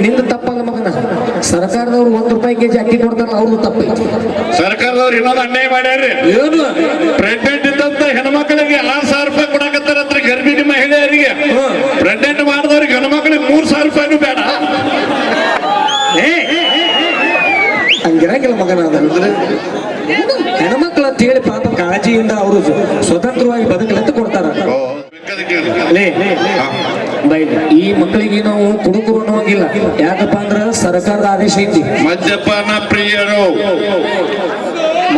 ನಿಂದ ತಪ್ಪಲ್ಲ ಮಗನ. ಸರ್ಕಾರದವ್ರು ಒಂದ್ ರೂಪಾಯಿ ಕೆಜಿ ಅಕ್ಕಿ ಕೊಡ್ತಾರಲ್ಲ ಅವ್ರದ್ದು ತಪ್ಪು. ಸರ್ಕಾರದವ್ರು ಇನ್ನೊಂದು ಅನ್ಯಾಯ ಮಾಡ್ಯಾರ್ರಿ. ಏನು? ಪ್ರೆಗ್ನೆಂಟ್ ಇದ್ದಂತ ಹೆಣ್ಮಕ್ಳಿಗೆ ಆರ್ ಸಾವಿರ ರೂಪಾಯಿ ಕೊಡಕತ್ತಾರಂತ್ರಿ ಗರ್ಭಿಣಿ ಮಹಿಳೆಯರಿಗೆ. ಪ್ರೆಗ್ನೆಂಟ್ ಮಾಡಿದವ್ರಿಗೆ ಹೆಣ್ಮಕ್ಳಿಗೆ ಮೂರ್ ಸಾವಿರ ರೂಪಾಯಿನೂ ಬೇಡ. ಹಂಗಿರಂಗಿಲ್ಲ ಮಗನ ಅದಂದ್ರೆ ಹೆಣ್ಮಕ್ಳು ಅಂತ ಹೇಳಿ ಪಾಪ ಕಾಳಜಿಯಿಂದ ಅವರು ಸ್ವತಂತ್ರವಾಗಿ ಬದುಕಲಂತ ಕೊಡ್ತಾರ. ಲೇ ಬೈ ಈ ಮಕ್ಕಳಿಗೆ ನಾವು ಕುಡುಕರು ಅನ್ನೋಂಗಿಲ್ಲ ಯಾಕಪ್ಪ ಅಂದ್ರ ಸರ್ಕಾರದ ಆದೇಶ ಐತಿ. ಮದ್ಯಪಾನ ಪ್ರಿಯರು.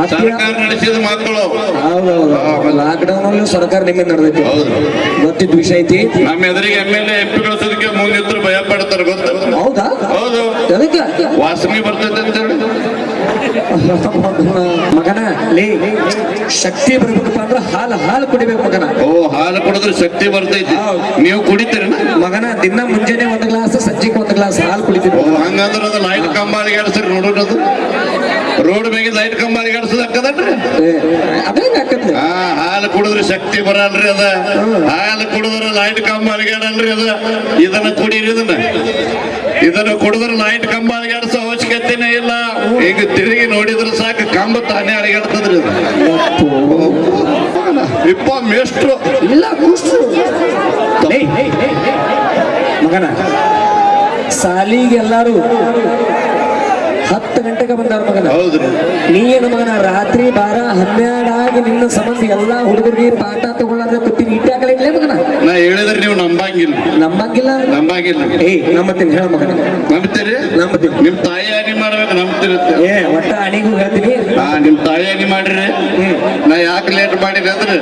ಸರ್ಕಾರ ನಡೆಸಿದ ಮಕ್ಕಳು. ಲಾಕ್ ಲಾಕ್ಡೌನ್ ಅಲ್ಲಿ ಸರ್ಕಾರ ನಿಮಗೆ ನಡೆದೈತಿ. ಹೌದು. ಗೊತ್ತಿದ್ದ ವಿಷಯ ಐತಿ. ನಮ್ಮ ಎದುರಿಗೆ M L A M P ಗಳಿಸೋದಕ್ಕೆ ಮುಂದಿದ್ರು ಭಯ ಪಡ್ತಾರೆ ಗೊತ್ತ? ಹೌದಾ? ಹೌದು. ಅದಕ್ಕೆ ವಾಸನೆ ಬರ್ತೈತೆ ಮಗನ ಲೇ ಶಕ್ತಿ ಬರ್ಬೇಕಪ್ಪ ಅಂದ್ರೆ ಹಾಲು ಹಾಲು ಕುಡಿಬೇಕು ಮಗನ. ಓ ಹಾಲು ಕುಡಿದ್ರೆ ಶಕ್ತಿ ಬರ್ತೈತಿ. ನೀವು ಕುಡಿತೀರಿ ಮಗನ ದಿನ ಮುಂಜಾನೆ ಒಂದು ಗ್ಲಾಸ್ ಸಂಜೆಗೆ ಒಂದು ಗ್ಲಾಸ್ ಹಾಲು ಕುಡಿತೀನಿ ಓ ಹಂಗಂದ್ರೆ ಅದು ಲೈಟ್ ಕಂಬ ಅಲಿಗಾಡ್ಸ್ರಿ ನೋಡೋಣ ಅದು. ರೋಡ್ ಮೇಲೆ ಲೈಟ್ ಕಂಬ ಅಲಿಗಾಡ್ಸೋದು ಹಾಕದನ್ರಿ ಅದೇ ಹಾಕತ್ಲೆ ಆ ಹಾಲು ಕುಡಿದ್ರೆ ಶಕ್ತಿ ಬರಲ್ರಿ ಅದ. ಹಾಲು ಕುಡಿದ್ರೆ ಲೈಟ್ ಕಂಬಾಲಿ ಅದ. ಇದನ್ನ ಕುಡೀರಿ ಇದನ್ನ. ಇದನ್ನ ಕುಡಿದ್ರೆ ಲೈಟ್ ಕಂಬ ಅಲಿಗಾಡ್ಸೋ ಅವಶ್ಯಕತೆನೇ ಇಲ್ಲ. ಈಗ ತಿರುಗಿ ನೋಡಿದ್ರು ಸಾಕು ಕಂಬ ತಾನೇ ಅಡಗಾಡ್ತದ್ರಿ ಇಪ್ಪ ಮೇಷ್ಟ್ರು. ಇಲ್ಲ ಮಗನ ಸಾಲಿಗೆ ಎಲ್ಲಾರು ಹತ್ತು ಗಂಟೆಗೆ ಬಂದಾರ ಮಗನ. ಹೌದ್ರಿ ನೀನು ಮಗನ ರಾತ್ರಿ ಬಾರ ಹನ್ನೆರಡಾಗಿ ನಿನ್ನ ಸಂಬಂಧ ಎಲ್ಲಾ ಹುಡುಗರಿಗೆ ಪಾಠ ತಗೊಳ್ಳಾದ್ರೆ ಕೂತೀನಿ. ಇಟ್ಟಾಗಲೇ ಇಲ್ಲೇ ಮಗನ? ನಾ ಹೇಳಿದ್ರೆ ನೀವು ನಂಬಂಗಿಲ್ಲ. ನಂಬಂಗಿಲ್ಲ? ನಂಬಂಗಿಲ್ಲ. ಏ ನಂಬತ್ತೀನಿ ಹೇಳ ಮಗನ. ನಂಬ್ತೀರಿ? ನಂಬತ್ತೀನಿ. ನಿಮ್ ತಾಯಿ ಹಾನಿ ಮಾಡ್ಬೇಕು ನಂಬ್ತಿರುತ್ತೆ. ಏ ಒಟ್ಟ ಅಣಿಗೂ ಹೇಳ್ತೀನಿ ಹಾ ನಿಮ್ ತಾಯಿ ಹಾನಿ ಮಾಡ್ರಿ. ನಾ ಯಾಕೆ ಲೇಟ್ ಮಾಡಿರಿ ಅಂದ್ರೆ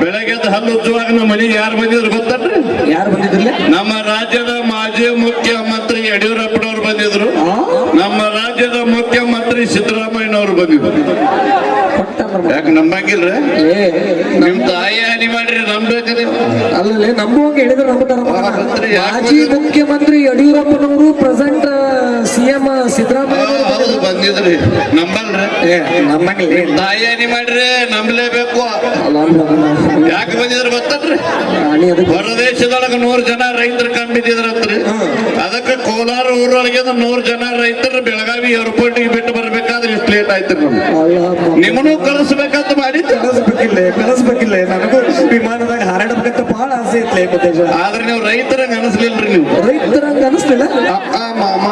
ಬೆಳಗ್ಗೆ ಹಲ್ಲು ಉಜ್ಜುವಾಗ ನಮ್ಮ ಮನೆಗೆ ಯಾರು ಬಂದಿದ್ರು ಗೊತ್ತಲ್ರಿ ಯಾರು ಬಂದಿದ್ರಲ್ಲ ನಮ್ಮ ರಾಜ್ಯದ ಮಾಜಿ ಮುಖ್ಯಮಂತ್ರಿ ಯಡಿಯೂರಪ್ಪನವ್ರು ಬಂದಿದ್ರು. ಆ? ನಮ್ಮ ರಾಜ್ಯದ ಮುಖ್ಯಮಂತ್ರಿ ಸಿದ್ದರಾಮಯ್ಯನವರು ಬಂದಿದ್ರು. ಯಾಕೆ ನಂಬಂಗಿಲ್ರಿ? ನಿಮ್ ತಾಯಿ ಹಾನಿ ಮಾಡ್ರಿ ನೀವು ಅಲ್ಲಲ್ಲಿ ನಂಬುವಂಗ ಹೇಳಿದ್ರು ನಂಬುತ್ತಾರ ಮಾಜಿ ಮುಖ್ಯಮಂತ್ರಿ ಯಡಿಯೂರಪ್ಪನವರು ಪ್ರೆಸೆಂಟ್ ಸಿಎಂ ಸಿದ್ದರಾಮಯ್ಯ ಹೌದು, ಹೌದು ಬಂದಿದ್ರಿ ನಂಬಲ್ರಿ ಏ ನಮ್ಮಂಗಿಲ್ಲ ಏ, ತಾಯಿ ಮಾಡ್ರಿ ನಂಬಲೇಬೇಕು. ಯಾಕೆ ಬಂದಿದ್ರು ಗೊತ್ತನ್ರಿ ಹೊರದೇಶದೊಳಗ ನೂರ್ ಜನ ರೈತರು ಕಂಬಿದ್ರಂತ್ರಿ ಅದಕ್ಕೆ ಕೋಲಾರ ಊರೊಳಗೆ ನೂರ್ ಜನ ರೈತರು ಬೆಳಗಾವಿ ಏರ್ಪೋರ್ಟ್ ಬಿಟ್ಟು ಬರ್ಬೇಕಾದ್ರೆ ಇಷ್ಟು ಲೇಟ್ ಆಯ್ತು ನಮ್ಗೆ. ನಿಮ್ಮನ್ನು ಕಳಿಸ್ಬೇಕಂತ ಮಾಡಿ ಕಳಿಸ್ಬೇಕಿಲ್ಲ ಕಳಿಸ್ಬೇಕಿಲ್ಲ ನನಗೂ ವಿಮಾನದಾಗ ಹಾರಾಡಬೇಕಂತ ಬಹಳ ಆಸೆ ಐತ್ಲೇ ಆದ್ರೆ ನೀವು ರೈತರಂಗ ಅನಿಸ್ಲಿಲ್ರಿ ನೀವು. ರೈತರಂಗ ಅನಿಸ್ಲಿಲ್ಲ? ಅಪ್ಪ ಮಾಮ.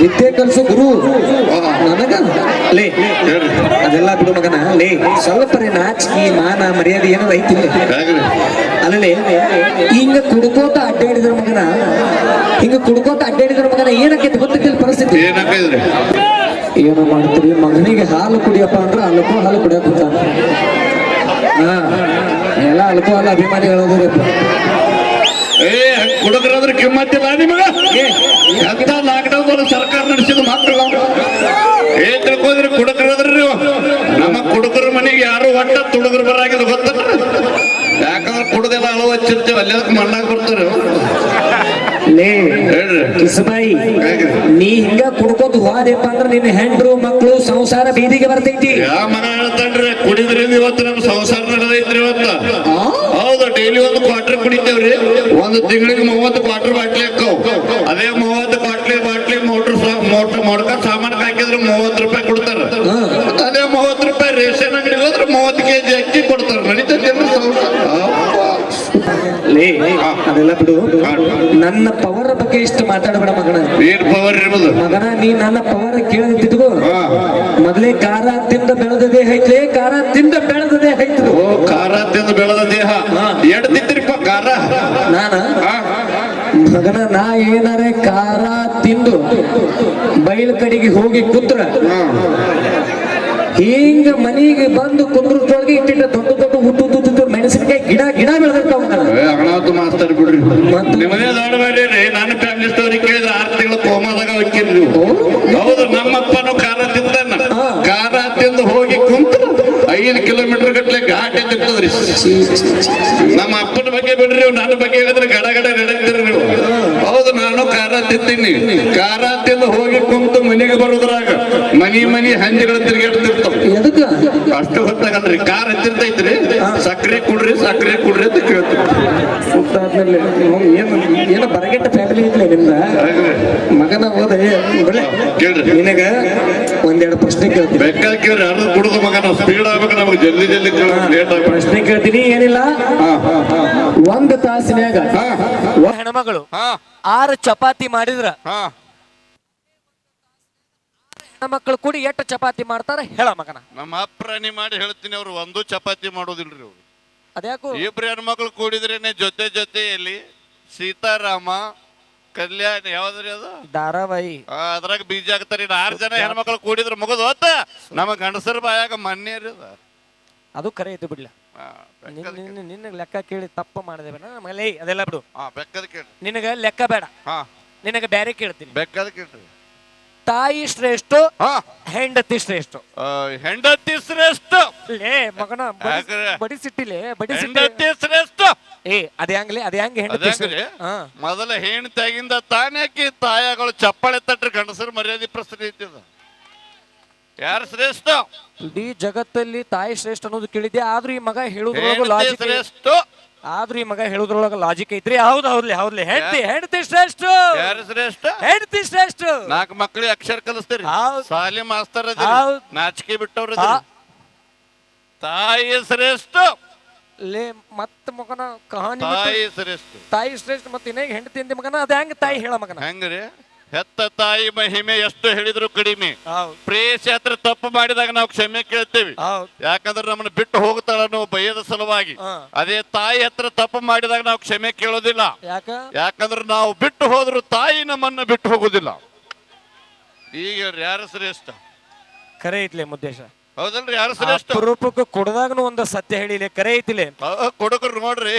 ವಿದ್ಯೆ ಕಲಿಸು ಗುರು. ನನಗ? ಲೇ ಅದೆಲ್ಲ ಬಿಡು ಮಗನ. ಲೇ ಸ್ವಲ್ಪ ರೀ ನಾಚಿಕೆ ಮಾನ ಮರ್ಯಾದೆ ಏನೋ ಐತಿಲ್ಲ ಅಲ್ಲೇ ಹಿಂಗ ಕುಡ್ಕೋತ ಅಡ್ಡಾಡಿದ್ರ ಮಗನ? ಹಿಂಗ ಕುಡ್ಕೋತ ಅಡ್ಡಾಡಿದ್ರ ಮಗನ ಏನಕ್ಕೆ ಗೊತ್ತಿಲ್ಲ ಪರಿಸ್ಥಿತಿ? ಏನು ಮಾಡ್ತೀರಿ? ಮಗನಿಗೆ ಹಾಲು ಕುಡಿಯಪ್ಪ ಅಂದ್ರೆ ಅಲ್ಕೋ ಹಾಲು ಕುಡಿಯಪ್ಪ ಹಾ ಎಲ್ಲ ಅಲ್ಕೋ ಅಲ್ಲ ಅಭಿಮಾನಿ ಹೇಳೋದ್ರಪ್ಪ ಏ ಕುಡುಕರಾದ್ರೆ ಕಿಮ್ಮತ್ತಿಲ್ಲ ನಿಮಗ? ಎಂತ ಲಾಕ್ಡೌನ್ ಸರ್ಕಾರ ನಡೆಸಿದ ಮಾತ್ರ ಏ ತಿಳ್ಕೋದ್ರಿ ಕುಡುಕರಾದ್ರಿ ನೀವು. ನಮ್ಮ ಕುಡುಕರ ಮನೆಗೆ ಯಾರು ಒಟ್ಟ ತುಡುಗರು ಬರಾಗಿದ್ದು ಗೊತ್ತಲ್ಲ ಯಾಕಂದ್ರೆ ಕುಡ್ದೆಲ್ಲ ಅಳು ಹಚ್ಚಿರ್ತೇವೆ ಅಲ್ಲಿ ಅದಕ್ಕೆ ಮಣ್ಣಾಗ ಬರ್ತಾರೆ ಕಿಸಬಾಯಿ ನೀ ಹಿಂಗ ಕುಡ್ಕೋತ ಹೋದೆಪ್ಪ ಅಂದ್ರೆ ನಿನ್ನ ಹೆಂಡ್ರು ಮಕ್ಕಳು ಸಂಸಾರ ಬೀದಿಗೆ ಬರ್ತೈತಿ. ಯಾ ಮನ ಹೇಳ್ತಾನ್ರಿ ಕುಡಿದ್ರಿಂದ ಇವತ್ತು ನಮ್ಮ ಸಂಸಾರ ನಡೆದೈತ್ರಿ ಇವತ್ತು. ಹೌದು ಡೈಲಿ ಒಂದು ಕ್ವಾರ್ಟರ್ ಕುಡಿತೇವ್ರಿ. ಒಂದು ತಿಂಗಳಿಗೆ ಮೂವತ್ತು ಕ್ವಾರ್ಟರ್ ಬಾಟ್ಲಿ ಹಾಕವು ಅದೇ ಮೂವತ್ತು ಬಾಟ್ಲಿ ಬಾಟ್ಲಿ ಮೋಟರ್ ಮೋಟರ್ ಮೊಡ್ಕ ಸಾಮಾನು ಹಾಕಿದ್ರೆ ಮೂವತ್ತು ರೂಪಾಯಿ ಕೊಡ್ತಾರ. ಅದೇ ಮೂವತ್ತು ರೂಪಾಯಿ ರೇಷನ್ ಅಂಗಡಿ ಹೋದ್ರೆ ಮೂವತ್ತು ಕೆಜಿ ಅಕ್ಕಿ ಕೊಡ್ತಾರ. ಲೇ ಅದೆಲ್ಲ ಬಿಡು. ನನ್ನ ಪವರ್ ಬಗ್ಗೆ ಇಷ್ಟು ಮಾತಾಡಬೇಡ ಮಗನ. ಏನ್ ಪವರ್ ಇರ್ಬೋದು? ಮಗನ ನೀ ನನ್ನ ಪವರ್ ಕೇಳದಿದ್ದುಗೋ ಹಾ. ಮೊದಲೇ ಖಾರ ತಿಂದ ಬೆಳೆದದೇ ಐತ್ರಿ ಖಾರ ತಿಂದ ಬೆಳೆದ ದೇಹ ಓ ಖಾರ ತಿಂದ ಬೆಳೆದ ದೇಹ. ಎಡ್ತಿದ್ರಿಪ್ಪ ಖಾರ ನಾನ? ಮಗನ ನಾ ಏನಾರೆ ಖಾರ ತಿಂದು ಬಯಲು ಕಡೆಗೆ ಹೋಗಿ ಕೂತ್ರ ಹಿಂಗ ಮನೆಗೆ ಬಂದು ಕುಂದ್ರದೊಳಗೆ ಇಟ್ಟಿಟ್ಟ ದೊಡ್ಡ ದೊಡ್ಡ ಹುಟ್ಟು ತುತ್ತು ಮೆಣಸಿನಕಾಯಿ ಗಿಡ ಗಿಡ ಬೆಳೆದಿರ್ತಾವ ಅಣಾತು ಮಾಸ್ತರ್ ಬಿಡ್ರಿ? ನಿಮ್ಮದೇ ದೊಡ್ಡ ಬೇಡ್ರಿ ನನ್ನ ಫ್ಯಾಮಿಲಿ ಸ್ಟೋರಿ ಕೇಳಿದ್ರೆ ಆರು ತಿಂಗಳು ಕೋಮಾದಾಗ ಹೋಗ್ತೀರಿ ನೀವು. ಹೌದು. ನಮ್ಮಪ್ಪನು ಖಾರ ತಿಂತಾನ. ಖಾರ ತಿಂದು ಹೋಗಿ ಕುಂತು ಐದು ಕಿಲೋಮೀಟರ್ ಗಟ್ಲೆ ಘಾಟ್ ಎತ್ತಿರ್ತದ್ರಿ ನನ್ನ ಬಗ್ಗೆ ಹೇಳಿದ್ರೆ ಗಡಗಡ ಗಡ ನಡೀತೀರಿ ನೀವು ಹೌದು, ನಾನು ಖಾರ ತಿಂತೀನಿ ಖಾರ ತಿಂದು ಹೋಗಿ ಕುಂತು ಮನೆಗೆ ಬರೋದ್ರಾಗ ಮನಿ ಮನಿ ಹಂದಿಗಳು ತಿರುಗಾಡ್ತಿರ್ತಾವ. ಎದಕ್ಕ? ಅಷ್ಟು ಹೊತ್ತಾಗಲ್ರಿ ಕಾರ್ ಹತ್ತಿರ್ತೈತ್ರಿ ಸಕ್ರೆ ಕುಡ್ರಿ ಸಕ್ರೆ ಕುಡ್ರಿ ಅಂತ ಕೇಳ್ತೀವಿ. ಸುತ್ತ ಆದ್ಮೇಲೆ ಅವ್ನು ಏನು ಏನೋ ಬರಗೆಟ್ಟ ಫ್ಯಾಮಿಲಿ ಇದ್ಲೆ ನಿಮ್ದ? ಮಗನ ಹೋದ ಬಿಡ್ಲೆ ಕೇಳ್ರಿ. ನಿನಗ ಒಂದೆರಡು ಪ್ರಶ್ನೆ ಕೇಳ್ತೀನಿ. ಬೇಕಾದ ಕೇಳ್ರಿ. ಅರ್ಧ ಕುಡುದು ಮಗ ನಾವು ಸ್ಪೀಡ್ ಆಗ್ಬೇಕು ನಮಗೆ. ಜಲ್ದಿ ಜಲ್ದಿ ಲೇಟ್ ಆಗ್ಬೇಕು. ಪ್ರಶ್ನೆ ಕೇಳ್ತೀನಿ ಏನಿಲ್ಲ? ಒಂದು ತಾಸಿನ್ಯಾಗ ಹೆಣ್ಮಗಳು ಹಾ. ಆರು ಚಪಾತಿ ಮಾಡಿದ್ರ ಹಾ ಮಕ್ಕಳು ಕೂಡಿ ಎಷ್ಟು ಚಪಾತಿ ಮಾಡ್ತಾರೆ? ಹೇಳ ಮಗನ. ನಮ್ಮ ಅಪ್ರಾಣಿ ಮಾಡಿ ಹೇಳ್ತೀನಿ ಅವ್ರು ಒಂದು ಚಪಾತಿ ಮಾಡೋದಿಲ್ರಿ ಅವ್ರು. ಅದ್ಯಾಕು? ಇಬ್ರು ಹೆಣ್ಮಕ್ಳು ಕೂಡಿದ್ರೇನೆ ಜೊತೆ ಜೊತೆಯಲ್ಲಿ ಸೀತಾರಾಮ ಕಲ್ಯಾಣ ಯಾವ್ದ್ರಿ ಅದು? ಧಾರಾವಾಹಿ. ಆ, ಅದ್ರಾಗ ಬೀಜ ಆಗ್ತಾರೆ ಇನ್ನು ಆರು ಜನ ಹೆಣ್ಮಕ್ಳು ಕೂಡಿದ್ರ ಮುಗಿದು ಹೋತ ನಮ್ಮ ಗಂಡಸರ ಬಾಯಾಗ ಮನ್ನೆ ರೀ ಅದು. ಅದು ಕರೆ ಐತಿ ಬಿಡ್ಲ. ಆ, ನಿನ್ನ ಬೆಕ್ಕದ ನಿನ್ನ- ನಿನ್ನ ಲೆಕ್ಕ ಕೇಳಿ ತಪ್ಪು ಮಾಡಿದೆ ಅದೆಲ್ಲ ಬಿಡು. ಹಾ ಬೆಕ್ಕದ ಕೇಳ್ರಿ ನಿನಗ ಲೆಕ್ಕ ಬೇಡ. ಹಾ. ನಿನಗ ಬ್ಯಾರೆ ಕೇಳ್ತೀನಿ. ಬೆಕ್ಕದ ಕೇಳ್ರಿ. ತಾಯಿ ಶ್ರೇಷ್ಠ ಹಾ. ಹೆಂಡತಿ ಶ್ರೇಷ್ಠ. ಆ, ಹೆಂಡತಿ ಶ್ರೇಷ್ಠ. ಲೇ ಮಗನ ಬಡಿ- ಯಾಕ್ರೆ? ಬಡಿ ಸಿಟ್ಟಿಲೆ ಬಡಿ ಸಿಟ್ಟಿ ಹೆಂಡತಿ ಶ್ರೇಷ್ಠ. ಏ ಅದ ಹೆಂಗ್ಲಿ ಅದ ಹೆಂಗ್ ಹೆಂಡತಿ ಅದಂಗ್ರಿ ಶ್ರೇಷ್ಠ. ಹಾ. ಮೊದಲ ಹೆಂಡತಿಯಾಗಿಂದ ತಾನ್ಯಾಕಿ ತಾಯಗಳು ಚಪ್ಪಾಳೆ ತಟ್ರಿ ಗಂಡಸರ ಮರ್ಯಾದೆ ಪ್ರಶ್ನೆ ಐತಿದ ಯಾರು ಶ್ರೇಷ್ಠ? ಇಡೀ ಜಗತ್ತಲ್ಲಿ ತಾಯಿ ಶ್ರೇಷ್ಠ ಅನ್ನೋದು ಕೇಳಿದ್ದೆ ಆದ್ರೂ ಈ ಮಗ ಹೇಳುದ್ರೊಳಗು ಹೆಂಡತಿ ಲಾಜಿಕ್ ಶ್ರೇಷ್ಠ. ಆದ್ರೂ ಈ ಮಗ ಹೇಳುದ್ರೊಳಗ ಲಾಜಿಕ್ ಐತ್ರಿ. ಹೌದ್ ಹೌದ್ಲಿ ಹೌದ್ಲಿ. ಹೆಂಡತಿ ಹೆಂಡತಿ ಶ್ರೇಷ್ಠ. ಯಾರು ಶ್ರೇಷ್ಠ? ಹೆಂಡತಿ ಶ್ರೇಷ್ಠ. ನಾಲ್ಕು ಮಕ್ಕಳಿಗೆ ಅಕ್ಷರ ಕಲಿಸ್ತೀರಿ. ಹೌದ್. ಸಾಲಿ ಮಾಸ್ತರ್ ಹೌದ್. ನಾಚಿಕೆ ಬಿಟ್ಟವ್ರ. ತಾಯಿ ಶ್ರೇಷ್ಠ. ಲೇ ಮತ್ತ ಮಗನ ಕಹಾನಿ ತಾಯಿ ಶ್ರೇಷ್ಠ. ತಾಯಿ ಶ್ರೇಷ್ಠ ಮತ್ತೆ ಇನ್ನೇಗ ಹೆಂಡತಿ ಅಂದಿ ಮಗನ? ಅದ ಹೆಂಗ ತಾಯಿ ಹೇಳ ಮಗನ? ಹೆಂಗ್ರಿ? ಹೆತ್ತ ತಾಯಿ ಮಹಿಮೆ ಎಷ್ಟು ಹೇಳಿದ್ರು ಕಡಿಮೆ. ಹೌದ್. ಪ್ರೇಯಸಿ ಹತ್ರ ತಪ್ಪು ಮಾಡಿದಾಗ ನಾವು ಕ್ಷಮೆ ಕೇಳ್ತೇವೆ. ಹೌದ್. ಯಾಕಂದ್ರೆ ನಮ್ಮನ್ನ ಬಿಟ್ಟು ಹೋಗ್ತಾಳ ಅನ್ನೋ ಭಯದ ಸಲುವಾಗಿ. ಅದೇ ತಾಯಿ ಹತ್ರ ತಪ್ಪು ಮಾಡಿದಾಗ ನಾವು ಕ್ಷಮೆ ಕೇಳೋದಿಲ್ಲ. ಯಾಕ? ಯಾಕಂದ್ರೆ ನಾವು ಬಿಟ್ಟು ಹೋದ್ರು ತಾಯಿ ನಮ್ಮನ್ನ ಬಿಟ್ಟು ಹೋಗುದಿಲ್ಲ. ಈಗ ಯಾರು ಶ್ರೇಷ್ಠ ಕರೆ ಐತ್ಲೆ ಮುದ್ದೇಶ. ಹೌದಲ್ರಿ ಯಾರು ಶ್ರೇಷ್ಠ ರೂಪಕ್ಕೆ ಕುಡ್ದಾಗನು ಒಂದು ಸತ್ಯ ಹೇಳಿಲೆ ಕರೆ ಐತಿಲೆ. ಕುಡುಕರು ನೋಡ್ರಿ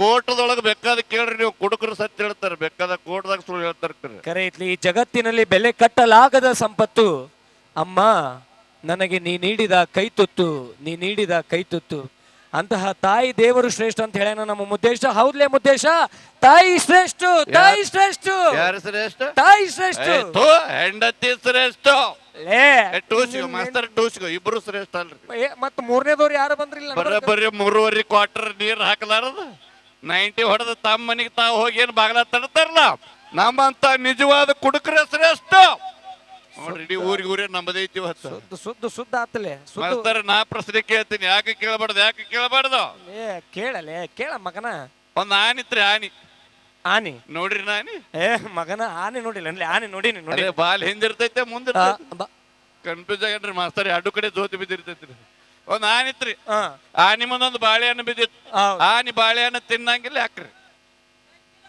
ಕೋಟದೊಳಗ ಬೇಕಾದ ಕೇಳ್ರಿ ನೀವು ಕುಡುಕರು ಸತ್ಯ ಹೇಳ್ತಾರೆ ಬೇಕಾದ ಕೋಟದಾಗ ಸುಳ್ಳು ಹೇಳ್ತಾರೆ ಕರೆ. ಐತ್ಲಿ ಈ ಜಗತ್ತಿನಲ್ಲಿ ಬೆಲೆ ಕಟ್ಟಲಾಗದ ಸಂಪತ್ತು ಅಮ್ಮ ನನಗೆ ನೀ ನೀಡಿದ ಕೈತುತ್ತು ನೀ ನೀಡಿದ ಕೈತುತ್ತು ಅಂತಹ ತಾಯಿ ದೇವರು ಶ್ರೇಷ್ಠ ಅಂತ ಹೇಳ ನಮ್ಮ ಮುದ್ದೇಶ? ಹೌದ್ಲೆ ಮುದ್ದೇಶ? ತಾಯಿ ಶ್ರೇಷ್ಠ ತಾಯಿ ಶ್ರೇಷ್ಠ. ಯಾರು ಶ್ರೇಷ್ಠ? ತಾಯಿ ಶ್ರೇಷ್ಠ. ಥು, ಹೆಂಡತಿ ಶ್ರೇಷ್ಠ. ಲೇ ಟೂಸಿಗೋ ಮಾಸ್ತರ್ ಟೂಸಿಗೋ ಇಬ್ರು ಶ್ರೇಷ್ಠ ಅಲ್ರಿ. ಏ, ಮತ್ತ್ ಮೂರನೇದವ್ರು ಯಾರು ಬಂದ್ರಿಲ್ಲ ಬರೋಬ್ಬರಿ ಮೂರುವರೆ ಕ್ವಾರ್ಟರ್ ನೀರ್ ಹಾಕಲಾರದ. ನೈಂಟಿ ಹೊಡೆದ ತಮ್ಮ ಮನೆಗೆ ತಾವು ಹೋಗಿ ಏನ್ ಬಾಗಲ ತಡ್ತಾರಲ್ಲ? ನಮ್ಮಂತ ನಿಜವಾದ ಕುಡುಕ್ರೆ ಶ್ರೇಷ್ಠ. ನೋಡ್ರಿ ಇಡೀ ಊರಿಗೆ ಊರೇ ನಮ್ಮದೈತಿ ಇವತ್ತು ಸುದ್ದ ಸುದ್ದ ಸುದ್ದ ಆತಲೆ ಸುದ್ದ ಮಾಸ್ತರ್ ನಾ ಪ್ರಶ್ನೆ ಕೇಳ್ತೀನಿ ಯಾಕೆ ಕೇಳಬಾರ್ದು ಯಾಕೆ ಕೇಳಬಾರ್ದು? ಏ ಕೇಳಲೇ ಕೇಳ ಮಗನ. ಒಂದ್ ಆನಿತ್ರಿ ಆನಿ. ಆನಿ. ನೋಡ್ರಿ ನಾನಿ ಏ ಮಗನ ಆನೆ ನೋಡಿಲ್ಲ ಅನ್ಲಿ ಆನೆ ನೋಡಿನಿ ನೋಡಿ ಅದೇ ಬಾಲ್ ಹಿಂದಿರ್ತೈತೆ ಮುಂದೆ ಕನ್ಫ್ಯೂಸ್ ಆಗ್ಯಾನ್ರಿ ಮಾಸ್ತರ್ ಎರಡು ಕಡೆ ಜೋತಿ ಬಿದ್ದಿರ್ತೈತ್ರಿ. ಒಂದ್ ಆನಿತ್ರಿ ಹಾ ಆನಿ ಮುಂದೊಂದು ಬಾಳೆಹಣ್ಣು ಬಿದ್ದಿತ್ತು. ಹೌದ್. ಆನಿ ಬಾಳೆಹಣ್ಣು ತಿನ್ನಂಗಿಲ್ಲ ಯಾಕ್ರಿ?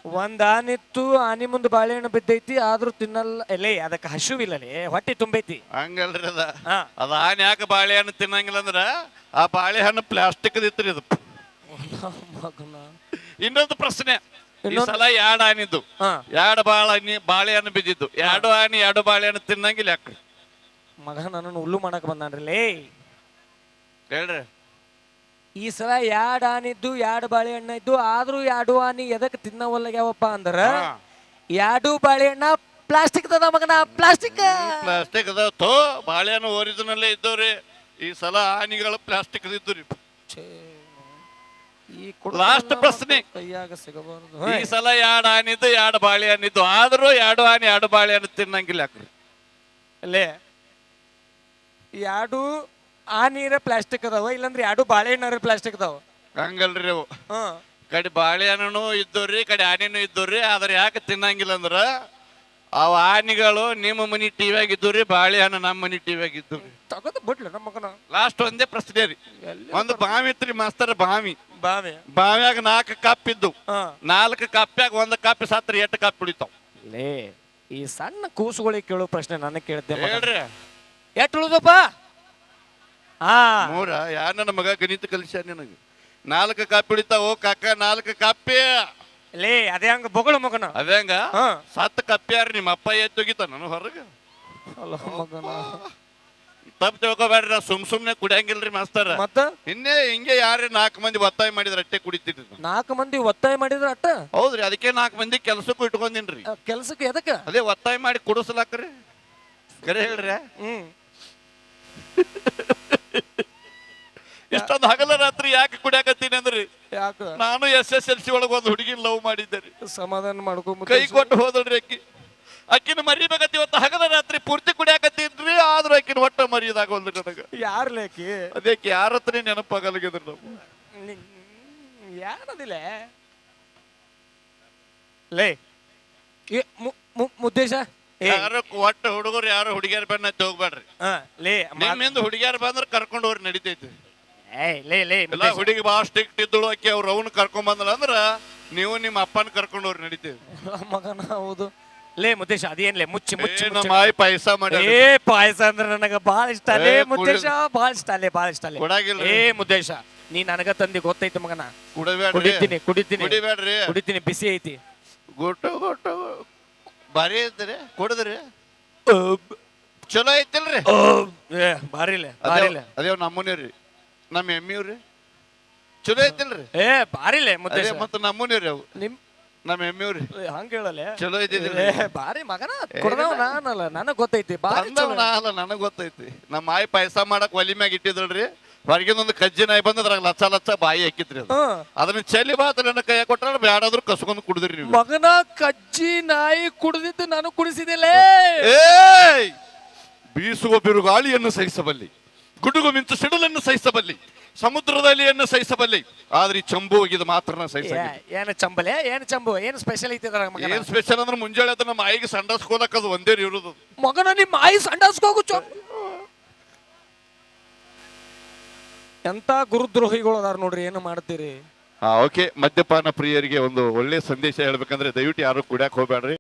ಒಂದ್ ಆನಿತ್ತು ಆನಿ ಮುಂದೆ ಬಾಳೆಹಣ್ಣು ಬಿದ್ದೈತಿ ಆದ್ರೂ ತಿನ್ನಲ್ಲ. ಎಲೆ ಅದಕ್ಕೆ ಹಸುವಿಲ್ಲಲೇ ಹೊಟ್ಟೆ ತುಂಬೈತಿ. ಹಂಗಲ್ರಿ ಅದ. ಹಾ. ಅದ ಆನೆ ಯಾಕೆ ಬಾಳೆಹಣ್ಣು ತಿನ್ನಂಗಿಲ್ಲ ಅಂದ್ರ ಆ ಬಾಳೆಹಣ್ಣು ಪ್ಲಾಸ್ಟಿಕ್ ಇತ್ರಿ ಅದು. ಮಗನ ಇನ್ನೊಂದು ಪ್ರಶ್ನೆ. ಈ ಇನ್ನೊಂದು- ಸಲ ಎರಡು ಆನಿದ್ದು ಹಾ. ಎರಡು ಬಾಳೆ ಬಾಳೆಹಣ್ಣು ಬಿದ್ದಿದ್ದು. ಎರಡು ಆನಿ ಎರಡು ಬಾಳೆಹಣ್ಣು ತಿನ್ನಂಗಿಲ್ಲ ಯಾಕ್ರಿ ಮಗ ನನ್ನನ್ನು ಹುಲ್ಲು ಮಾಡಕ್ ಬಂದಾನ್ರಿ ಲೇ. ಹೇಳ್ರಿ. ಈ ಸಲ ಎರಡ್ ಆನಿದ್ದು ಎರಡು ಬಾಳೆಹಣ್ಣ ಇದ್ದು ಆದ್ರೂ ಎರಡು ಆನಿ ಎದಕ್ ತಿನ್ನವಲ್ಲಗ್ಯಾವಪ್ಪ ಅಂದ್ರ. ಎರಡು ಬಾಳೆಹಣ್ಣ ಪ್ಲಾಸ್ಟಿಕ್ ಅದ ಮಗನ ಪ್ಲಾಸ್ಟಿಕ್. ಪ್ಲಾಸ್ಟಿಕ್ ತೋ ಬಾಳೆಹಣ್ಣು ಒರಿಜಿನಲ್ಲೇ ಇದ್ದವ್ರಿ. ಈ ಸಲ ಆನಿಗಳು ಪ್ಲಾಸ್ಟಿಕ್ ಇದ್ದು ರೀ ಈ ಲಾಸ್ಟ್ ಪ್ರಶ್ನೆ. ಕೈಯಾಗ ಸಿಗಬಾರದು. ಈ ಸಲ ಎರಡು ಆನಿದ್ದು ಎರಡು ಬಾಳೆಹಣ್ಣಿದ್ದು ಆದ್ರೂ ಎರಡು ಆನಿ ಎರಡು ಬಾಳೆಹಣ್ಣು ತಿನ್ನಂಗಿಲ್ಲ ಅಲ್ಲೇ ಎರಡು ಆ ನೀರ ಪ್ಲಾಸ್ಟಿಕ್ ಅದಾವ ಇಲ್ಲಂದ್ರೆ ಎರಡು ಬಾಳೆಹಣ್ಣಾರ ಪ್ಲಾಸ್ಟಿಕ್ ಅದಾವ. ಹಂಗಲ್ರಿ ಅವು. ಹ್ಮ್ ಕಡೆ ಬಾಳೆಹಣ್ಣು ಇದ್ದವ್ರಿ ಕಡೆ ಆನೆನೂ ಇದ್ದವ್ರಿ ಆದ್ರೆ ಯಾಕೆ ತಿನ್ನಂಗಿಲ್ಲ ಅಂದ್ರ ಅವ ಆನೆಗಳು ನಿಮ್ಮ ಮನಿ ಟಿವಿಯಾಗ ಇದ್ದವ್ರಿ ಬಾಳೆಹಣ್ಣು ನಮ್ಮ ಮನಿ ಟಿವಿಯಾಗ ಇದ್ದವ್ರಿ ತಗದು ಬಿಡ್ಲ ನಮ್ಮ ಮಗನ. ಲಾಸ್ಟ್ ಒಂದೇ ಪ್ರಶ್ನೆ ರೀ. ಒಂದು ಬಾವಿ ಇತ್ರಿ ಮಾಸ್ತರ್ ಬಾವಿ. ಬಾವಿ. ಬಾವಿಯಾಗ ನಾಲ್ಕು ಕಪ್ ಇದ್ದು. ಹಾ. ನಾಲ್ಕು ಕಪ್ಪ್ಯಾಗ ಒಂದು ಕಪ್ ಸತ್ರ ಎಟ್ಟು ಕಪ್ ಉಳಿತಾವ? ಲೇ ಈ ಸಣ್ಣ ಕೂಸುಗಳಿಗೆ ಕೇಳೋ ಪ್ರಶ್ನೆ ನನಗೆ ಕೇಳಿದ್ದೆ ಹೇಳ್ರಿ. ಎಷ್ಟು ಉಳಿದಪ್ಪ? ಹಾ. ಮೂರ ಯಾರ ನನ್ನ ಮಗ ಗಣಿತ ಕಲಿಸ್ಯ ನಿನಗೆ? ನಾಲ್ಕು ಕಪ್ ಉಳಿತಾವ ಕಾಕ ನಾಲ್ಕು ಕಾಪಿ? ಲೇ ಅದೇ ಹಂಗ ಬೊಗಳು ಮಗನ. ಅದೇಂಗ ಹಾ. ಸತ್ತು ಕಪ್ಪ್ಯಾರ ನಿಮ್ಮ ಅಪ್ಪ ಎದ್ದೋಗಿತ ನಾನು ಹೊರಗೆ? ಅಲ್ಲ ಮಗನ. ತಪ್ಪು ತಿಳ್ಕೊಬೇಡ್ರಿ ಸುಮ್ ಸುಮ್ನೆ ಕುಡಿಯಂಗಿಲ್ರಿ ಮಾಸ್ತರ. ಮತ್ತ? ಹಿಂದೆ ಹಿಂಗೆ ಯಾರೇ ನಾಲ್ಕು ಮಂದಿ ಒತ್ತಾಯ ಮಾಡಿದ್ರೆ ಅಟ್ಟೆ ಕುಡಿತಿದ್ರು ನಾನು. ನಾಲ್ಕು ಮಂದಿ ಒತ್ತಾಯ ಮಾಡಿದ್ರ ಅಟ್ಟ? ಹೌದ್ರಿ ಅದಕ್ಕೆ ನಾಲ್ಕು ಮಂದಿ ಕೆಲ್ಸಕ್ಕೂ ಇಟ್ಕೊಂಡಿನ್ರಿ. ಆ, ಕೆಲ್ಸಕ್ಕೆ ಎದಕ್ಕ? ಅದೇ ಒತ್ತಾಯ ಮಾಡಿ ಕುಡಿಸ್ಲಾಕ್ರಿ. ಕರೆ ಹೇಳ್ರಿ. ಹ್ಮ್. ಇಷ್ಟೊಂದು ಹಗಲ ರಾತ್ರಿ ಯಾಕೆ ಕುಡಿಯಾಕತ್ತೀನಿ ಅಂದ್ರಿ ಯಾಕ? ನಾನು ಎಸ್ ಎಸ್ ಎಲ್ ಸಿ ಒಳಗ ಒಂದು ಹುಡುಗಿನ ಲವ್ ಮಾಡಿದ್ದೆ. ರೀ ಸಮಾಧಾನ ಮಾಡ್ಕೊಂಬ ಕೈ ಕೊಟ್ಟು ಹೋದಳ್ರಿ ಅಕ್ಕಿ. ಅಕ್ಕಿನ ಮರಿಬೇಕತ್ತಿ ಇವತ್ತು ಹಗಲ ರಾತ್ರಿ ಪೂರ್ತಿ ಕುಡಿಯಾಕತ್ತೀನ್ರಿ ಆದ್ರೂ ಅಕ್ಕಿನ ಒಟ್ಟ ಒಂದು ನನಗ. ಯಾರ್ ಲೇಕಿ ಅದಕ್ಕೆ ಯಾರ ಹತ್ರ ನೆನಪಾಗಲ್ಗಿದ್ರು ನಾವು. ಯಾರದಿಲ್ಲ ಲೇ. ಏ ಮು- ಮು- ಮುದ್ದೇಶ? ಏ. ಯಾರು ಒಟ್ಟ ಹುಡುಗರು ಯಾರು ಹುಡುಗಿಯರ್ ಬೆನ್ನ ಹತ್ತಿ ಹೋಗ್ಬೇಡ್ರಿ. ಆ, ಲೇ ಮಾ- ನಿಮ್ಮಿಂದ ಹುಡುಗಿಯರ್ ಬಂದ್ರ ಕರ್ಕೊಂಡು ಹೋಗ್ರಿ ನಡಿತೈತಿ. ಏಯ್ ಲೇ ಲೇ ಎಲ್ಲ. ಹುಡುಗಿ ಬಾಳ ಸ್ಟಿಕ್ಟ್ ಇದ್ದಳು ಆಕಿ ಅವ್ರ ಅವನ್ ಕರ್ಕೊಂಡ್ ಬಂದ್ರ ಅಂದ್ರ ನೀವು ನಿಮ್ಮ ಅಪ್ಪನ ಕರ್ಕೊಂಡು ಹೋಗ್ರಿ ನಡೀತೀವಿ. ಮಗನ ಹೌದು. ಲೇ ಮುದ್ದೇಶ ಅದೇನ್ಲೇ ಮುಚ್ಚಿ ಮುಚ್ಚಿ ಏ, ಮುಚ್ಚಿ. ನಮ್ಮ ಆಯ್ ಪಾಯಸ ಮಾಡಿ ಏ ಪಾಯಸ ಅಂದ್ರೆ ನನಗ ಬಾಳ ಇಷ್ಟ. ಲೇ ಏ, ಮುದ್ದೇಶ ಬಾಳ ಇಷ್ಟ ಲೇ ಬಾಳ ಇಷ್ಟ ಲೇ. ಕೊಡಾಗಿಲ್ರಿ. ಏ ಮುದ್ದೇಶ ನೀ ನನಗ ತಂದಿ ಗೊತ್ತೈತಿ ಮಗನ. ಕುಡಿಬೇಡ್ರಿ. ಕುಡಿತೀನಿ ಕುಡಿತೀನಿ. ಕುಡಿಬೇಡ್ರಿ. ಕುಡಿತೀನಿ ಬಿಸಿ ಐತಿ. ಗುಟ್ಟು ಗುಟ್ಟು. ಭಾರಿ ಐತ್ರಿ ಕುಡಿದ್ರಿ. ಚಲೋ ಐತಿಲ್ರಿ. ಏ ಬಾರಿಲೆ ಅದೇ ಬಾರಿಲೆ ಅದೇ ನಮ್ಮೂನಿ ನಮ್ಮ ಎಮ್ಮಿಯವ್ರಿ ಚಲೋ ಐತಿಲ್ರಿ? ಏ ಬಾರಿಲೆ ಅದೇ ಮುದ್ದೇಶ ಮತ್ತ ನಮ್ಮೂನಿ ರೀ ಅವು. ನಿಮ್ ನಮ್ಮ ಎಮ್ಮಿವ್ರಿ. ಹಂಗ ಹೇಳಲ್ಲ ಹೇಳಲೆ? ಚಲೋ ಐತಿದ್ರಿ. ಏ ಬಾರಿ ಮಗನ ಕೊಡದವ ನಾನಲ್ಲ ನನಗ್ ಗೊತ್ತೈತಿ ಬಾರಿ ಅಂದವ ಚಲೋ. ನಾ ಅಲ್ಲ ನನಗ್ ಗೊತ್ತೈತಿ. ನಮ್ಮ ಆಯ್ ಪಾಯಸ ಮಾಡಕ್ ಒಲಿ ಮ್ಯಾಗ ಇಟ್ಟಿದ್ರಲ್ರಿ ಹೊರಗಿನ ಒಂದು ಕಜ್ಜಿ ನಾಯಿ ಬಂದ್ ಅದ್ರಾಗ ಲಚ್ಚ ಲಚ್ಚ ಬಾಯಿ ಹಾಕಿದ್ರಿ ಅದು. ಹ್ಮ್. ಅದನ್ನ ಚಲಿ ಬಾತ್ ನನ್ನ ಕೈ ಕೊಟ್ಟಾರ ಬ್ಯಾಡಾದ್ರು ಕಸ್ಕೊಂಡ್ ಕುಡಿದ್ರಿ ನೀವು. ಮಗನ ಕಜ್ಜಿ ನಾಯಿ ಕುಡಿದಿದ್ದು ನಾನು ಕುಡಿಸಿದಿಲ್ಲೇ ಏಯ್! ಬೀಸುವ ಬಿರುಗಾಳಿಯನ್ನು ಸಹಿಸಬಲ್ಲಿ. ಗುಡುಗು ಮಿಂಚು ಸಿಡಲನ್ನು ಸಹಿಸಬಲ್ಲಿ ಸಮುದ್ರದ ಅಲೆಯನ್ನು ಸಹಿಸಬಲ್ಲಿ. ಆದ್ರೆ ಈ ಚಂಬು ಇದು ಮಾತ್ರ ಏನು ಚಂಬಲೆ? ಏನು ಚಂಬು? ಏನ್ ಸ್ಪೆಷಲ್ ಐತಿ ಮಗನ? ಏನ್ ಸ್ಪೆಷಲ್ ಅಂದ್ರೆ ಮುಂಜಾನೆ ಅದ ನಮ್ಮ ಆಯಿಗೆ ಸಂಡಾಸ್ಕೋಲಕ್ ಅದು ಒಂದೇ ಇರೋದು. ಮಗನ ನಿಮ್ಮ ಮಾಯಿ ಸಂಡಾಸ್ಕೋಗು ಚೊ ಎಂತ ಗುರುದ್ರೋಹಿಗಳು ಅದಾರ ನೋಡ್ರಿ ಏನು ಮಾಡ್ತೀರಿ? ಹಾ ಓಕೆ ಮದ್ಯಪಾನ ಪ್ರಿಯರಿಗೆ ಒಂದು ಒಳ್ಳೆ ಸಂದೇಶ ಹೇಳ್ಬೇಕಂದ್ರೆ ದಯವಿಟ್ಟು ಯಾರು ಕುಡಿಯಕ್ ಹೋಗ್ಬೇಡ್ರಿ.